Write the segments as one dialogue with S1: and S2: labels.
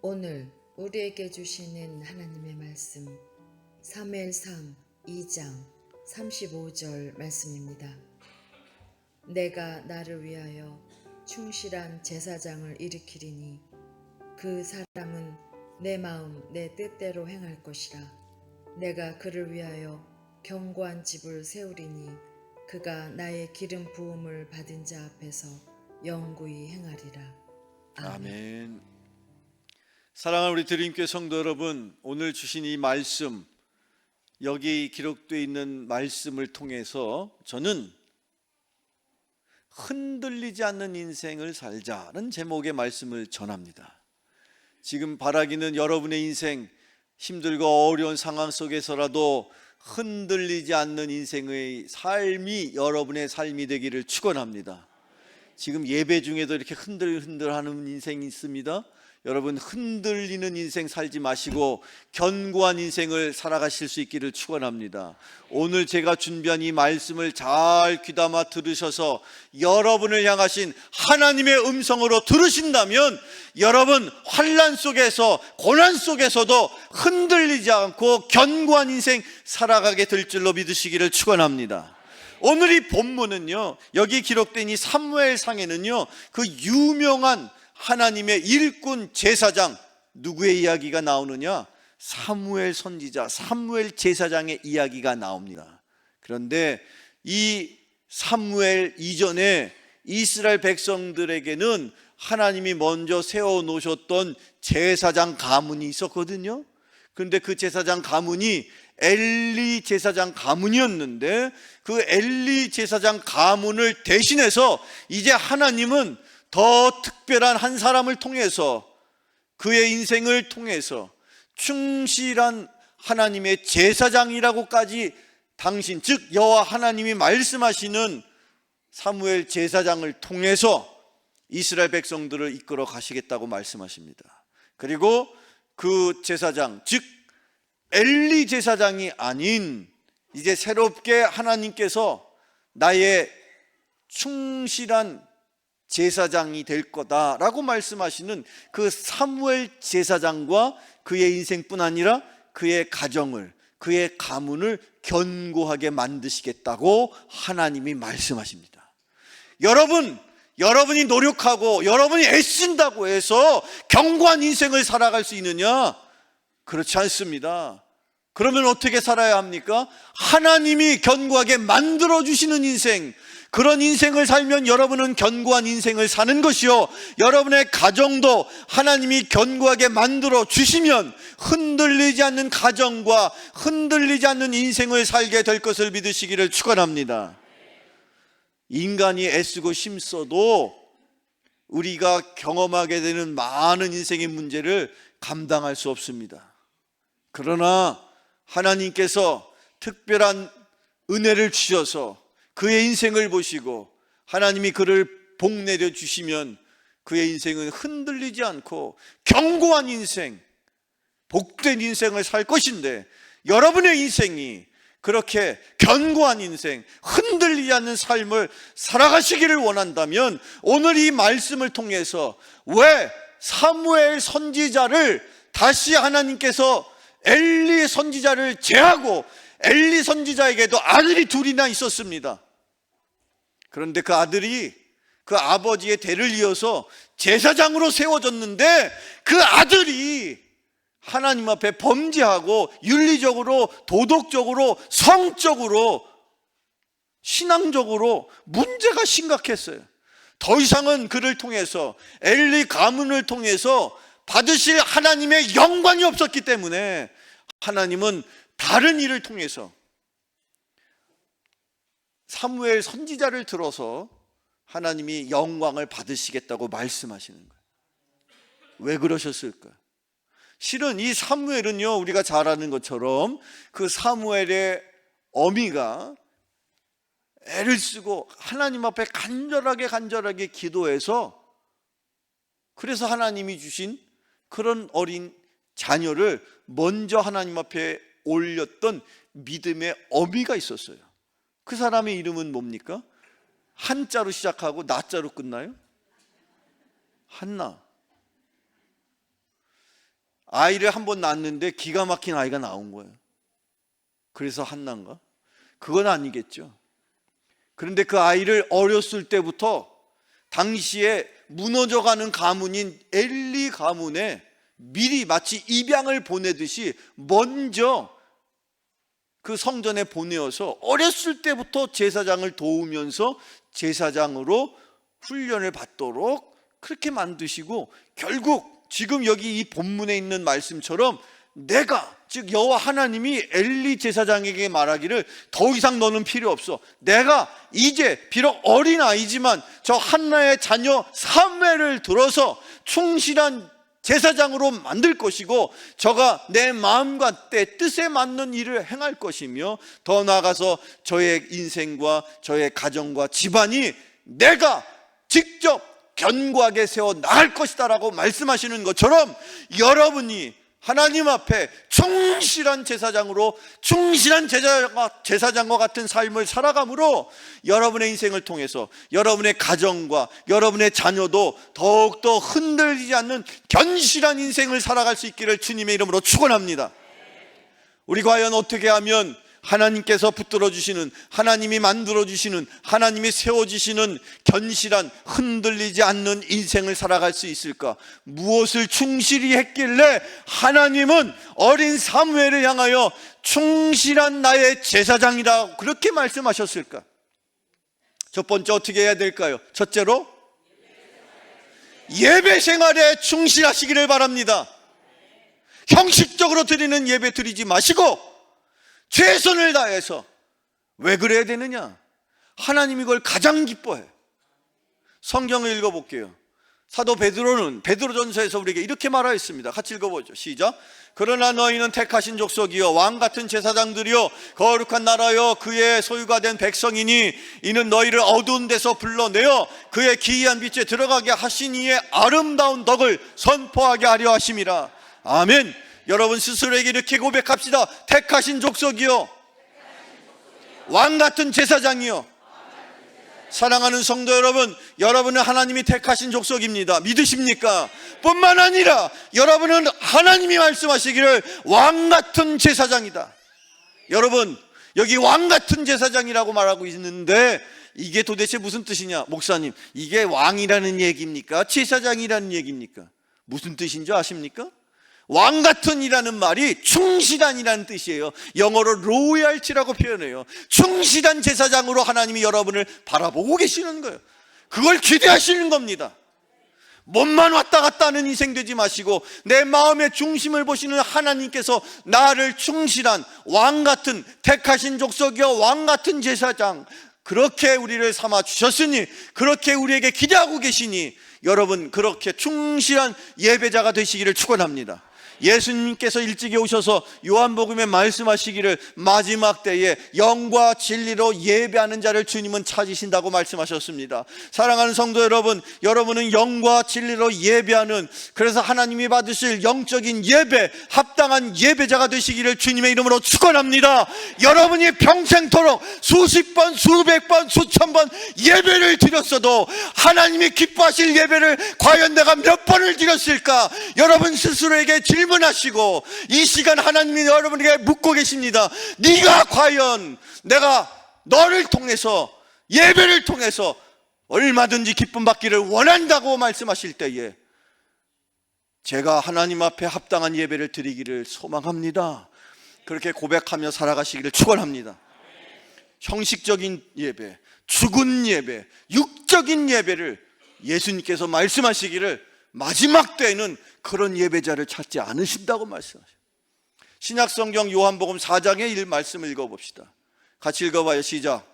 S1: 오늘 우리에게 주시는 하나님의 말씀 사무엘상 2장 35절 말씀입니다. 내가 나를 위하여 충실한 제사장을 일으키리니 그 사람은 내 마음 내 뜻대로 행할 것이라 내가 그를 위하여 견고한 집을 세우리니 그가 나의 기름 부음을 받은 자 앞에서 영구히 행하리라.
S2: 아멘. 사랑하는 우리 드림교 성도 여러분, 오늘 주신 이 말씀, 여기 기록되어 있는 말씀을 통해서 저는 흔들리지 않는 인생을 살자는 제목의 말씀을 전합니다. 지금 바라기는 여러분의 인생 힘들고 어려운 상황 속에서라도 흔들리지 않는 인생의 삶이 여러분의 삶이 되기를 축원합니다. 지금 예배 중에도 이렇게 흔들흔들하는 인생이 있습니다. 여러분 흔들리는 인생 살지 마시고 견고한 인생을 살아가실 수 있기를 축원합니다. 오늘 제가 준비한 이 말씀을 잘 귀담아 들으셔서 여러분을 향하신 하나님의 음성으로 들으신다면 여러분 환란 속에서 고난 속에서도 흔들리지 않고 견고한 인생 살아가게 될 줄로 믿으시기를 축원합니다. 오늘 이 본문은요, 여기 기록된 이 사무엘 상에는요, 그 유명한 하나님의 일꾼 제사장, 누구의 이야기가 나오느냐? 사무엘 선지자, 사무엘 제사장의 이야기가 나옵니다. 그런데 이 사무엘 이전에 이스라엘 백성들에게는 하나님이 먼저 세워 놓으셨던 제사장 가문이 있었거든요. 그런데 그 제사장 가문이 엘리 제사장 가문이었는데 그 엘리 제사장 가문을 대신해서 이제 하나님은 더 특별한 한 사람을 통해서 그의 인생을 통해서 충실한 하나님의 제사장이라고까지 당신 즉 여호와 하나님이 말씀하시는 사무엘 제사장을 통해서 이스라엘 백성들을 이끌어 가시겠다고 말씀하십니다. 그리고 그 제사장 즉 엘리 제사장이 아닌 이제 새롭게 하나님께서 나의 충실한 제사장이 될 거다라고 말씀하시는 그 사무엘 제사장과 그의 인생뿐 아니라 그의 가정을 그의 가문을 견고하게 만드시겠다고 하나님이 말씀하십니다. 여러분, 여러분이 노력하고 여러분이 애쓴다고 해서 견고한 인생을 살아갈 수 있느냐? 그렇지 않습니다. 그러면 어떻게 살아야 합니까? 하나님이 견고하게 만들어 주시는 인생, 그런 인생을 살면 여러분은 견고한 인생을 사는 것이요. 여러분의 가정도 하나님이 견고하게 만들어 주시면 흔들리지 않는 가정과 흔들리지 않는 인생을 살게 될 것을 믿으시기를 축원합니다. 인간이 애쓰고 힘써도 우리가 경험하게 되는 많은 인생의 문제를 감당할 수 없습니다. 그러나 하나님께서 특별한 은혜를 주셔서 그의 인생을 보시고 하나님이 그를 복 내려 주시면 그의 인생은 흔들리지 않고 견고한 인생, 복된 인생을 살 것인데 여러분의 인생이 그렇게 견고한 인생, 흔들리지 않는 삶을 살아가시기를 원한다면 오늘 이 말씀을 통해서 왜 사무엘 선지자를 다시 하나님께서 엘리 선지자를 제하고 엘리 선지자에게도 아들이 둘이나 있었습니다. 그런데 그 아들이 그 아버지의 대를 이어서 제사장으로 세워졌는데 그 아들이 하나님 앞에 범죄하고 윤리적으로 도덕적으로 성적으로 신앙적으로 문제가 심각했어요. 더 이상은 그를 통해서 엘리 가문을 통해서 받으실 하나님의 영광이 없었기 때문에 하나님은 다른 일을 통해서 사무엘 선지자를 들어서 하나님이 영광을 받으시겠다고 말씀하시는 거예요. 왜 그러셨을까? 실은 이 사무엘은요, 우리가 잘 아는 것처럼 그 사무엘의 어미가 애를 쓰고 하나님 앞에 간절하게 간절하게 기도해서 그래서 하나님이 주신 그런 어린 자녀를 먼저 하나님 앞에 올렸던 믿음의 어미가 있었어요. 그 사람의 이름은 뭡니까? 한자로 시작하고 나자로 끝나요? 한나. 아이를 한 번 낳았는데 기가 막힌 아이가 나온 거예요. 그래서 한나인가? 그건 아니겠죠. 그런데 그 아이를 어렸을 때부터 당시에 무너져가는 가문인 엘리 가문에 미리 마치 입양을 보내듯이 먼저 그 성전에 보내어서 어렸을 때부터 제사장을 도우면서 제사장으로 훈련을 받도록 그렇게 만드시고 결국 지금 여기 이 본문에 있는 말씀처럼 내가 즉 여호와 하나님이 엘리 제사장에게 말하기를 더 이상 너는 필요 없어. 내가 이제 비록 어린 아이지만 저 한나의 자녀 삼매를 들어서 충실한 제사장으로 만들 것이고 저가 내 마음과 때 뜻에 맞는 일을 행할 것이며 더 나아가서 저의 인생과 저의 가정과 집안이 내가 직접 견고하게 세워 나갈 것이다라고 말씀하시는 것처럼 여러분이 하나님 앞에 충실한 제사장으로 충실한 제사장과, 제사장과 같은 삶을 살아감으로 여러분의 인생을 통해서 여러분의 가정과 여러분의 자녀도 더욱더 흔들리지 않는 견실한 인생을 살아갈 수 있기를 주님의 이름으로 축원합니다. 우리 과연 어떻게 하면 하나님께서 붙들어 주시는 하나님이 만들어 주시는 하나님이 세워 주시는 견실한 흔들리지 않는 인생을 살아갈 수 있을까? 무엇을 충실히 했길래 하나님은 어린 사무엘을 향하여 충실한 나의 제사장이라 그렇게 말씀하셨을까? 첫 번째 어떻게 해야 될까요? 첫째로 예배 생활에 충실하시기를 바랍니다. 형식적으로 드리는 예배 드리지 마시고 최선을 다해서 왜 그래야 되느냐? 하나님 이걸 가장 기뻐해. 성경을 읽어볼게요. 사도 베드로는 베드로전서에서 우리에게 이렇게 말하였습니다. 같이 읽어보죠. 시작. 그러나 너희는 택하신 족속이요 왕 같은 제사장들이요 거룩한 나라요 그의 소유가 된 백성이니 이는 너희를 어두운 데서 불러내어 그의 기이한 빛에 들어가게 하신 이의 아름다운 덕을 선포하게 하려 하심이라. 아멘. 여러분 스스로에게 이렇게 고백합시다. 택하신 족속이요. 왕 같은 제사장이요. 사랑하는 성도 여러분, 여러분은 하나님이 택하신 족속입니다. 믿으십니까? 뿐만 아니라 여러분은 하나님이 말씀하시기를 왕 같은 제사장이다. 여러분, 여기 왕 같은 제사장이라고 말하고 있는데 이게 도대체 무슨 뜻이냐? 목사님, 이게 왕이라는 얘기입니까? 제사장이라는 얘기입니까? 무슨 뜻인지 아십니까? 왕 같은이라는 말이 충실한이라는 뜻이에요. 영어로 로얄티라고 표현해요. 충실한 제사장으로 하나님이 여러분을 바라보고 계시는 거예요. 그걸 기대하시는 겁니다. 몸만 왔다 갔다 하는 인생 되지 마시고 내 마음의 중심을 보시는 하나님께서 나를 충실한 왕 같은 택하신 족속이여 왕 같은 제사장 그렇게 우리를 삼아 주셨으니 그렇게 우리에게 기대하고 계시니 여러분 그렇게 충실한 예배자가 되시기를 축원합니다. 예수님께서 일찍이 오셔서 요한복음에 말씀하시기를 마지막 때에 영과 진리로 예배하는 자를 주님은 찾으신다고 말씀하셨습니다. 사랑하는 성도 여러분, 여러분은 영과 진리로 예배하는 그래서 하나님이 받으실 영적인 예배, 합당한 예배자가 되시기를 주님의 이름으로 축원합니다. 여러분이 평생토록 수십 번, 수백 번, 수천 번 예배를 드렸어도 하나님이 기뻐하실 예배를 과연 내가 몇 번을 드렸을까? 여러분 스스로에게 질문 하시고 이 시간 하나님이 여러분에게 묻고 계십니다. 네가 과연 내가 너를 통해서 예배를 통해서 얼마든지 기쁨 받기를 원한다고 말씀하실 때에 제가 하나님 앞에 합당한 예배를 드리기를 소망합니다. 그렇게 고백하며 살아가시기를 축원합니다. 형식적인 예배, 죽은 예배, 육적인 예배를 예수님께서 말씀하시기를 마지막 때에는 그런 예배자를 찾지 않으신다고 말씀하셔요. 신약 성경 요한복음 4장의 1 말씀을 읽어 봅시다. 같이 읽어 봐요. 시작.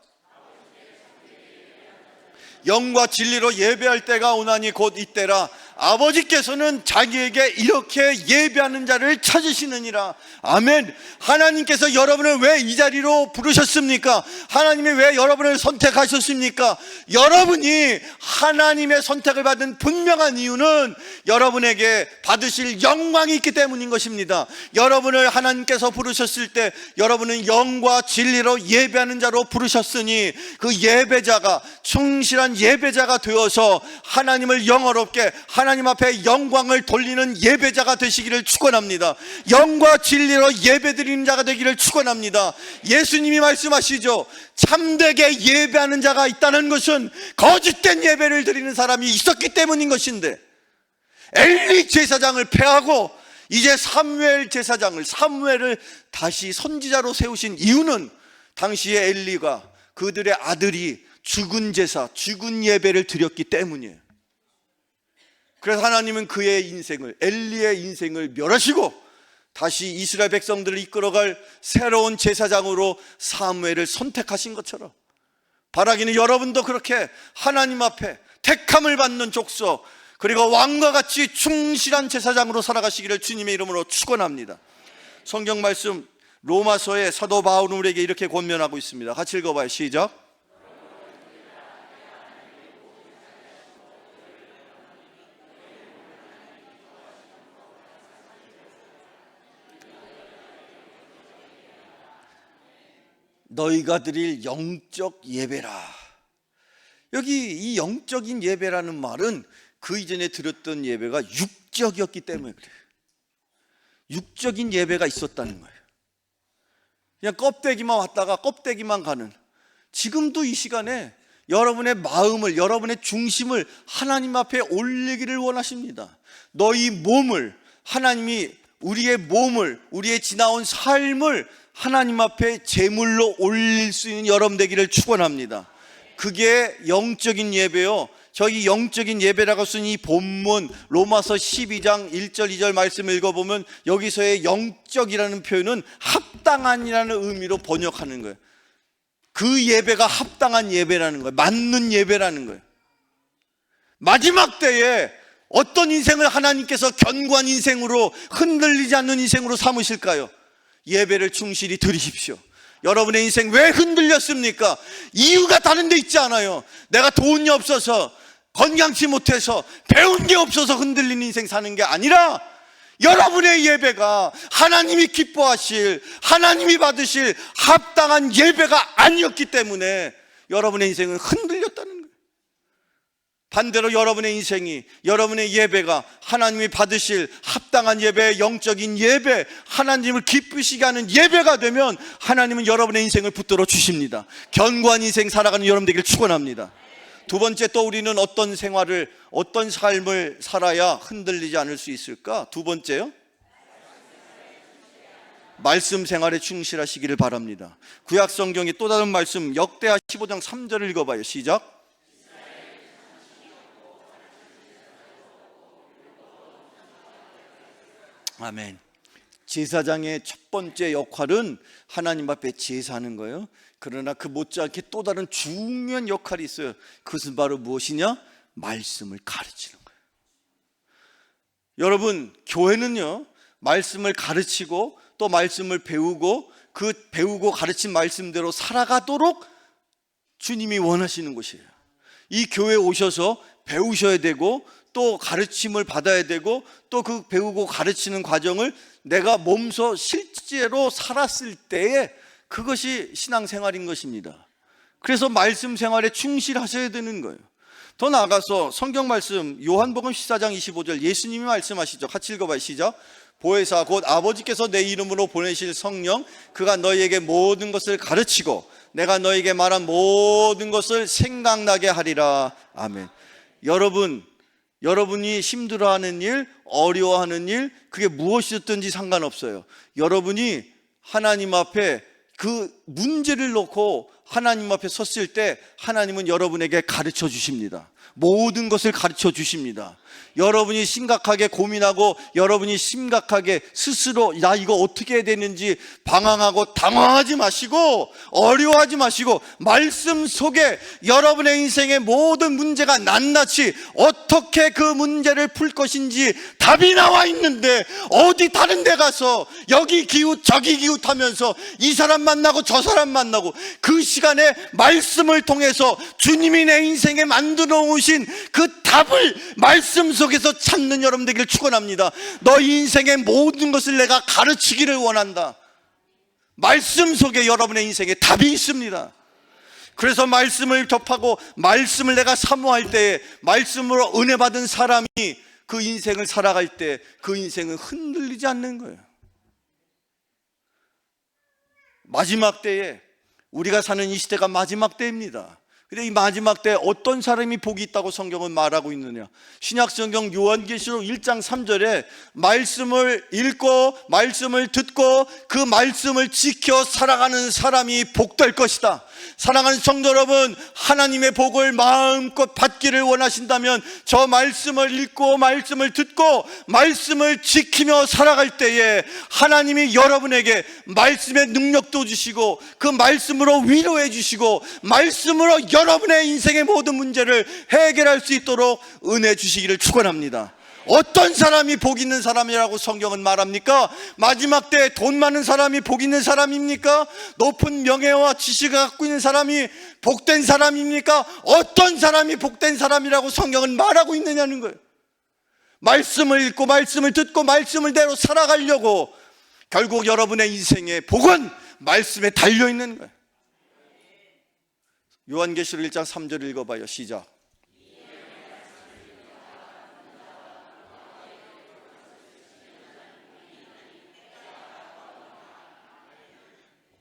S2: 영과 진리로 예배할 때가 오나니 곧 이때라 아버지께서는 자기에게 이렇게 예배하는 자를 찾으시느니라. 아멘. 하나님께서 여러분을 왜 이 자리로 부르셨습니까? 하나님이 왜 여러분을 선택하셨습니까? 여러분이 하나님의 선택을 받은 분명한 이유는 여러분에게 받으실 영광이 있기 때문인 것입니다. 여러분을 하나님께서 부르셨을 때 여러분은 영과 진리로 예배하는 자로 부르셨으니 그 예배자가 충실한 예배자가 되어서 하나님을 영어롭게 하나님 앞에 영광을 돌리는 예배자가 되시기를 축원합니다. 영과 진리로 예배드리는 자가 되기를 축원합니다. 예수님이 말씀하시죠. 참되게 예배하는 자가 있다는 것은 거짓된 예배를 드리는 사람이 있었기 때문인 것인데 엘리 제사장을 패하고 이제 사무엘 제사장을 사무엘을 다시 선지자로 세우신 이유는 당시에 엘리가 그들의 아들이 죽은 제사, 죽은 예배를 드렸기 때문이에요. 그래서 하나님은 그의 인생을 엘리의 인생을 멸하시고 다시 이스라엘 백성들을 이끌어갈 새로운 제사장으로 사무엘을 선택하신 것처럼 바라기는 여러분도 그렇게 하나님 앞에 택함을 받는 족속 그리고 왕과 같이 충실한 제사장으로 살아가시기를 주님의 이름으로 축원합니다. 성경 말씀 로마서의 사도 바울은 우리에게 이렇게 권면하고 있습니다. 같이 읽어봐요. 시작. 너희가 드릴 영적 예배라. 여기 이 영적인 예배라는 말은 그 이전에 드렸던 예배가 육적이었기 때문에 그래요. 육적인 예배가 있었다는 거예요. 그냥 껍데기만 왔다가 껍데기만 가는. 지금도 이 시간에 여러분의 마음을, 여러분의 중심을 하나님 앞에 올리기를 원하십니다. 너희 몸을, 하나님이 우리의 몸을, 우리의 지나온 삶을 하나님 앞에 제물로 올릴 수 있는 여러분 되기를 축원합니다. 그게 영적인 예배요. 저희 영적인 예배라고 쓴 이 본문 로마서 12장 1절 2절 말씀을 읽어보면 여기서의 영적이라는 표현은 합당한이라는 의미로 번역하는 거예요. 그 예배가 합당한 예배라는 거예요. 맞는 예배라는 거예요. 마지막 때에 어떤 인생을 하나님께서 견고한 인생으로 흔들리지 않는 인생으로 삼으실까요? 예배를 충실히 드리십시오. 여러분의 인생 왜 흔들렸습니까? 이유가 다른 데 있지 않아요. 내가 돈이 없어서, 건강치 못해서, 배운 게 없어서 흔들리는 인생 사는 게 아니라 여러분의 예배가 하나님이 기뻐하실, 하나님이 받으실 합당한 예배가 아니었기 때문에 여러분의 인생은 거예요. 반대로 여러분의 인생이 여러분의 예배가 하나님이 받으실 합당한 예배, 영적인 예배, 하나님을 기쁘시게 하는 예배가 되면 하나님은 여러분의 인생을 붙들어 주십니다. 견고한 인생 살아가는 여러분 되기를 축원합니다. 두 번째 또 우리는 어떤 생활을 어떤 삶을 살아야 흔들리지 않을 수 있을까? 두 번째요. 말씀 생활에 충실하시기를 바랍니다. 구약 성경의 또 다른 말씀 역대하 15장 3절을 읽어 봐요. 시작. 아멘. 제사장의 첫 번째 역할은 하나님 앞에 제사하는 거예요. 그러나 그 못지않게 또 다른 중요한 역할이 있어요. 그것은 바로 무엇이냐? 말씀을 가르치는 거예요. 여러분, 교회는요, 말씀을 가르치고 또 말씀을 배우고 그 배우고 가르친 말씀대로 살아가도록 주님이 원하시는 곳이에요. 이 교회에 오셔서 배우셔야 되고 또 가르침을 받아야 되고 또 그 배우고 가르치는 과정을 내가 몸소 실제로 살았을 때에 그것이 신앙생활인 것입니다. 그래서 말씀 생활에 충실하셔야 되는 거예요. 더 나아가서 성경 말씀 요한복음 14장 25절 예수님이 말씀하시죠. 같이 읽어봐요. 시작. 보혜사 곧 아버지께서 내 이름으로 보내실 성령 그가 너희에게 모든 것을 가르치고 내가 너희에게 말한 모든 것을 생각나게 하리라. 아멘. 여러분 여러분이 힘들어하는 일, 어려워하는 일, 그게 무엇이든지 상관없어요. 여러분이 하나님 앞에 그 문제를 놓고 하나님 앞에 섰을 때 하나님은 여러분에게 가르쳐 주십니다. 모든 것을 가르쳐 주십니다. 여러분이 심각하게 고민하고 여러분이 심각하게 스스로 나 이거 어떻게 해야 되는지 방황하고 당황하지 마시고 어려워하지 마시고 말씀 속에 여러분의 인생의 모든 문제가 낱낱이 어떻게 그 문제를 풀 것인지 답이 나와 있는데 어디 다른 데 가서 여기 기웃 저기 기웃 하면서 이 사람 만나고 저 사람 만나고 그 시간에 말씀을 통해서 주님이 내 인생에 만들어 오신 그 답을 말씀 속에서 찾는 여러분 되기를 축원합니다. 너희 인생의 모든 것을 내가 가르치기를 원한다. 말씀 속에 여러분의 인생에 답이 있습니다. 그래서 말씀을 접하고 말씀을 내가 사모할 때에 말씀으로 은혜 받은 사람이 그 인생을 살아갈 때 그 인생은 흔들리지 않는 거예요. 마지막 때에 우리가 사는 이 시대가 마지막 때입니다. 근데 이 마지막 때 어떤 사람이 복이 있다고 성경은 말하고 있느냐? 신약 성경 요한계시록 1장 3절에 말씀을 읽고 말씀을 듣고 그 말씀을 지켜 살아가는 사람이 복될 것이다. 사랑하는 성도 여러분, 하나님의 복을 마음껏 받기를 원하신다면 저 말씀을 읽고 말씀을 듣고 말씀을 지키며 살아갈 때에 하나님이 여러분에게 말씀의 능력도 주시고 그 말씀으로 위로해 주시고 말씀으로 여 러분의 인생의 모든 문제를 해결할 수 있도록 은혜 주시기를 축원합니다. 어떤 사람이 복 있는 사람이라고 성경은 말합니까? 마지막 때 돈 많은 사람이 복 있는 사람입니까? 높은 명예와 지식을 갖고 있는 사람이 복된 사람입니까? 어떤 사람이 복된 사람이라고 성경은 말하고 있느냐는 거예요. 말씀을 읽고 말씀을 듣고 말씀을 대로 살아가려고 결국 여러분의 인생의 복은 말씀에 달려 있는 거예요. 요한계시록 1장 3절 읽어봐요. 시작.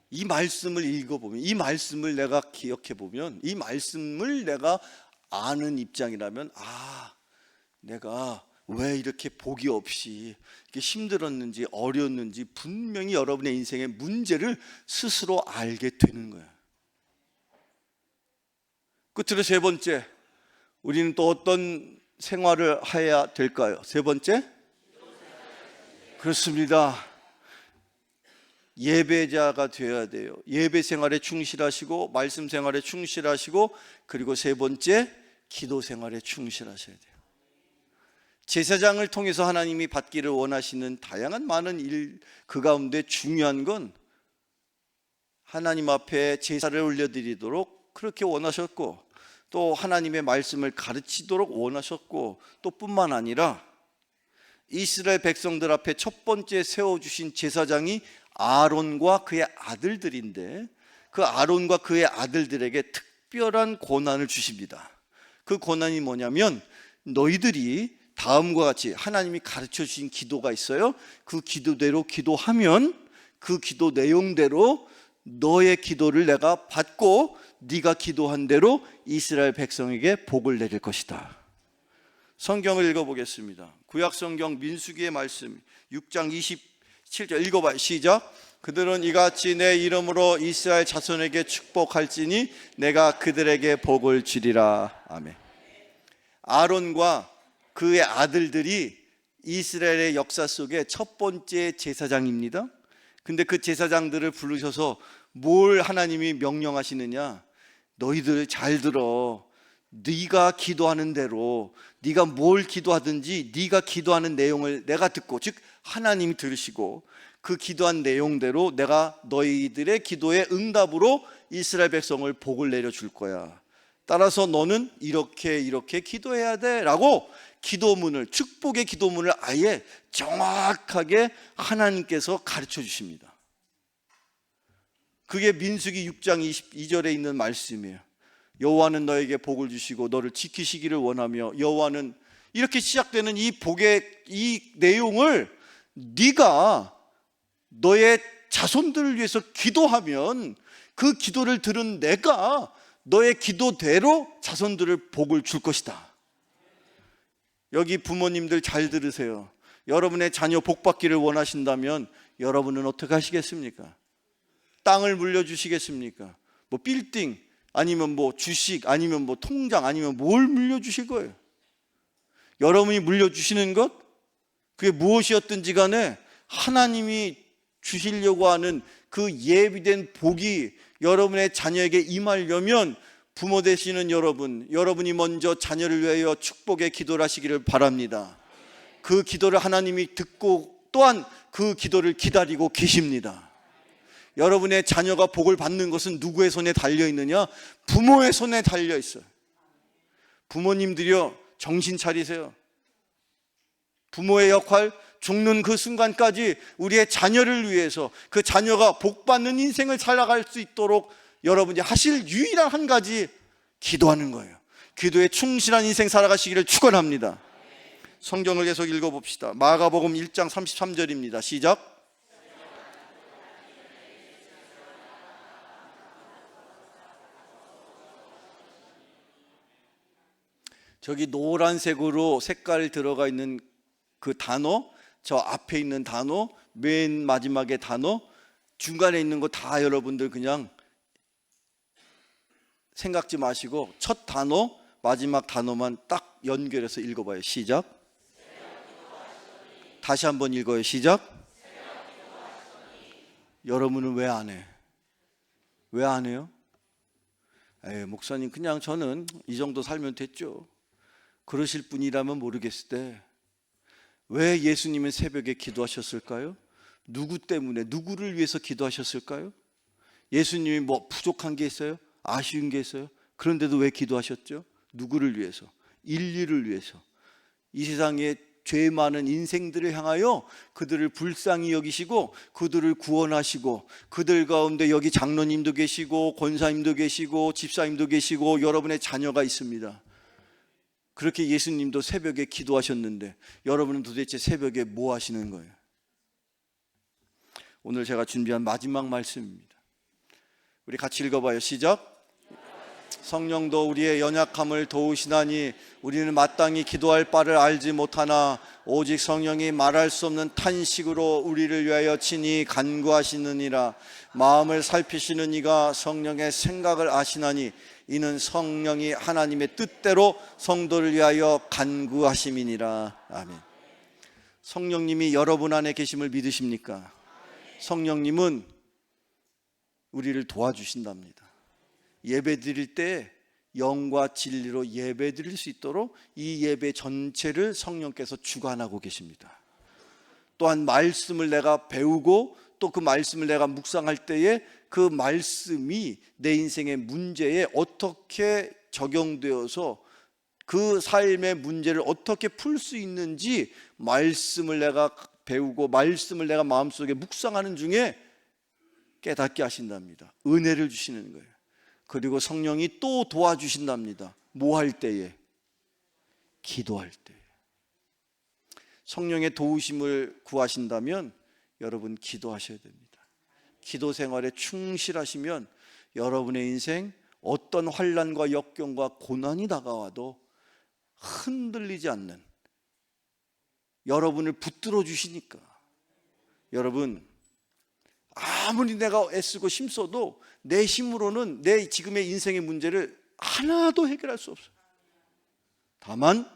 S2: 이 말씀을 읽어보면, 이 말씀을 내가 기억해 보면, 이 말씀을 내가 아는 입장이라면, 아, 내가 왜 이렇게 복이 없이 이렇게 힘들었는지 어려웠는지 분명히 여러분의 인생의 문제를 스스로 알게 되는 거예요. 끝으로 세 번째, 우리는 또 어떤 생활을 해야 될까요? 세 번째? 그렇습니다. 예배자가 되어야 돼요. 예배 생활에 충실하시고 말씀 생활에 충실하시고 그리고 세 번째 기도 생활에 충실하셔야 돼요. 제사장을 통해서 하나님이 받기를 원하시는 다양한 많은 일 그 가운데 중요한 건 하나님 앞에 제사를 올려드리도록 그렇게 원하셨고 또 하나님의 말씀을 가르치도록 원하셨고 또 뿐만 아니라 이스라엘 백성들 앞에 첫 번째 세워주신 제사장이 아론과 그의 아들들인데 그 아론과 그의 아들들에게 특별한 고난을 주십니다. 그 고난이 뭐냐면 너희들이 다음과 같이 하나님이 가르쳐 주신 기도가 있어요. 그 기도대로 기도하면 그 기도 내용대로 너의 기도를 내가 받고 네가 기도한 대로 이스라엘 백성에게 복을 내릴 것이다. 성경을 읽어보겠습니다. 구약 성경 민수기의 말씀 6장 27절 읽어봐요. 시작. 그들은 이같이 내 이름으로 이스라엘 자손에게 축복할지니 내가 그들에게 복을 주리라. 아멘. 아론과 그의 아들들이 이스라엘의 역사 속에 첫 번째 제사장입니다. 근데 그 제사장들을 부르셔서 뭘 하나님이 명령하시느냐? 너희들 잘 들어. 네가 기도하는 대로 네가 뭘 기도하든지 네가 기도하는 내용을 내가 듣고 즉 하나님이 들으시고 그 기도한 내용대로 내가 너희들의 기도의 응답으로 이스라엘 백성을 복을 내려 줄 거야. 따라서 너는 이렇게 이렇게 기도해야 돼라고 기도문을 축복의 기도문을 아예 정확하게 하나님께서 가르쳐 주십니다. 그게 민수기 6장 22절에 있는 말씀이에요. 여호와는 너에게 복을 주시고 너를 지키시기를 원하며 여호와는 이렇게 시작되는 이 복의 이 내용을 네가 너의 자손들을 위해서 기도하면 그 기도를 들은 내가 너의 기도대로 자손들을 복을 줄 것이다. 여기 부모님들 잘 들으세요. 여러분의 자녀 복 받기를 원하신다면 여러분은 어떻게 하시겠습니까? 땅을 물려주시겠습니까? 뭐 빌딩 아니면 뭐 주식 아니면 뭐 통장 아니면 뭘 물려주실 거예요? 여러분이 물려주시는 것 그게 무엇이었든지 간에 하나님이 주시려고 하는 그 예비된 복이 여러분의 자녀에게 임하려면 부모 되시는 여러분, 여러분이 먼저 자녀를 위하여 축복의 기도를 하시기를 바랍니다. 그 기도를 하나님이 듣고 또한 그 기도를 기다리고 계십니다. 여러분의 자녀가 복을 받는 것은 누구의 손에 달려 있느냐? 부모의 손에 달려 있어요. 부모님들이요, 정신 차리세요. 부모의 역할, 죽는 그 순간까지 우리의 자녀를 위해서 그 자녀가 복 받는 인생을 살아갈 수 있도록 여러분이 하실 유일한 한 가지 기도하는 거예요. 기도에 충실한 인생 살아가시기를 축원합니다. 성경을 계속 읽어봅시다. 마가복음 1장 33절입니다. 시작. 저기 노란색으로 색깔 들어가 있는 그 단어, 저 앞에 있는 단어, 맨 마지막에 단어, 중간에 있는 거 다 여러분들 그냥 생각지 마시고 첫 단어, 마지막 단어만 딱 연결해서 읽어봐요. 시작. 다시 한번 읽어요. 시작. 여러분은 왜 안 해? 왜 안 해요? 에이, 목사님 그냥 저는 이 정도 살면 됐죠. 그러실 분이라면 모르겠을 때 왜 예수님은 새벽에 기도하셨을까요? 누구 때문에 누구를 위해서 기도하셨을까요? 예수님이 뭐 부족한 게 있어요? 아쉬운 게 있어요? 그런데도 왜 기도하셨죠? 누구를 위해서? 인류를 위해서. 이 세상에 죄 많은 인생들을 향하여 그들을 불쌍히 여기시고 그들을 구원하시고 그들 가운데 여기 장로님도 계시고 권사님도 계시고 집사님도 계시고 여러분의 자녀가 있습니다. 그렇게 예수님도 새벽에 기도하셨는데 여러분은 도대체 새벽에 뭐 하시는 거예요? 오늘 제가 준비한 마지막 말씀입니다. 우리 같이 읽어봐요. 시작. 성령도 우리의 연약함을 도우시나니 우리는 마땅히 기도할 바를 알지 못하나 오직 성령이 말할 수 없는 탄식으로 우리를 위하여 친히 간구하시느니라 마음을 살피시는 이가 성령의 생각을 아시나니 이는 성령이 하나님의 뜻대로 성도를 위하여 간구하심이니라 아멘 성령님이 여러분 안에 계심을 믿으십니까? 성령님은 우리를 도와주신답니다 예배 드릴 때 영과 진리로 예배 드릴 수 있도록 이 예배 전체를 성령께서 주관하고 계십니다. 또한 말씀을 내가 배우고 또 그 말씀을 내가 묵상할 때에 그 말씀이 내 인생의 문제에 어떻게 적용되어서 그 삶의 문제를 어떻게 풀 수 있는지 말씀을 내가 배우고 말씀을 내가 마음속에 묵상하는 중에 깨닫게 하신답니다. 은혜를 주시는 거예요. 그리고 성령이 또 도와주신답니다. 뭐 할 때에? 기도할 때. 성령의 도우심을 구하신다면 여러분 기도하셔야 됩니다. 기도 생활에 충실하시면 여러분의 인생 어떤 환란과 역경과 고난이 다가와도 흔들리지 않는 여러분을 붙들어 주시니까 여러분 아무리 내가 애쓰고 힘써도 내 힘으로는 내 지금의 인생의 문제를 하나도 해결할 수 없어요. 다만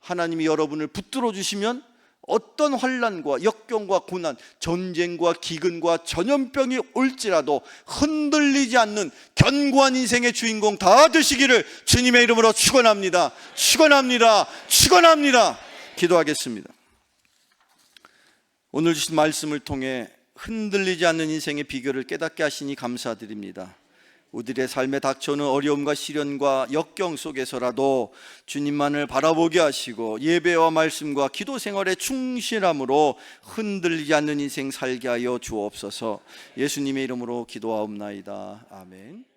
S2: 하나님이 여러분을 붙들어 주시면 어떤 환란과 역경과 고난, 전쟁과 기근과 전염병이 올지라도 흔들리지 않는 견고한 인생의 주인공 다 되시기를 주님의 이름으로 축원합니다. 축원합니다. 축원합니다. 기도하겠습니다. 오늘 주신 말씀을 통해 흔들리지 않는 인생의 비결을 깨닫게 하시니 감사드립니다. 우리들의 삶에 닥쳐오는 어려움과 시련과 역경 속에서라도 주님만을 바라보게 하시고 예배와 말씀과 기도 생활에 충실함으로 흔들리지 않는 인생 살게 하여 주옵소서 예수님의 이름으로 기도하옵나이다. 아멘.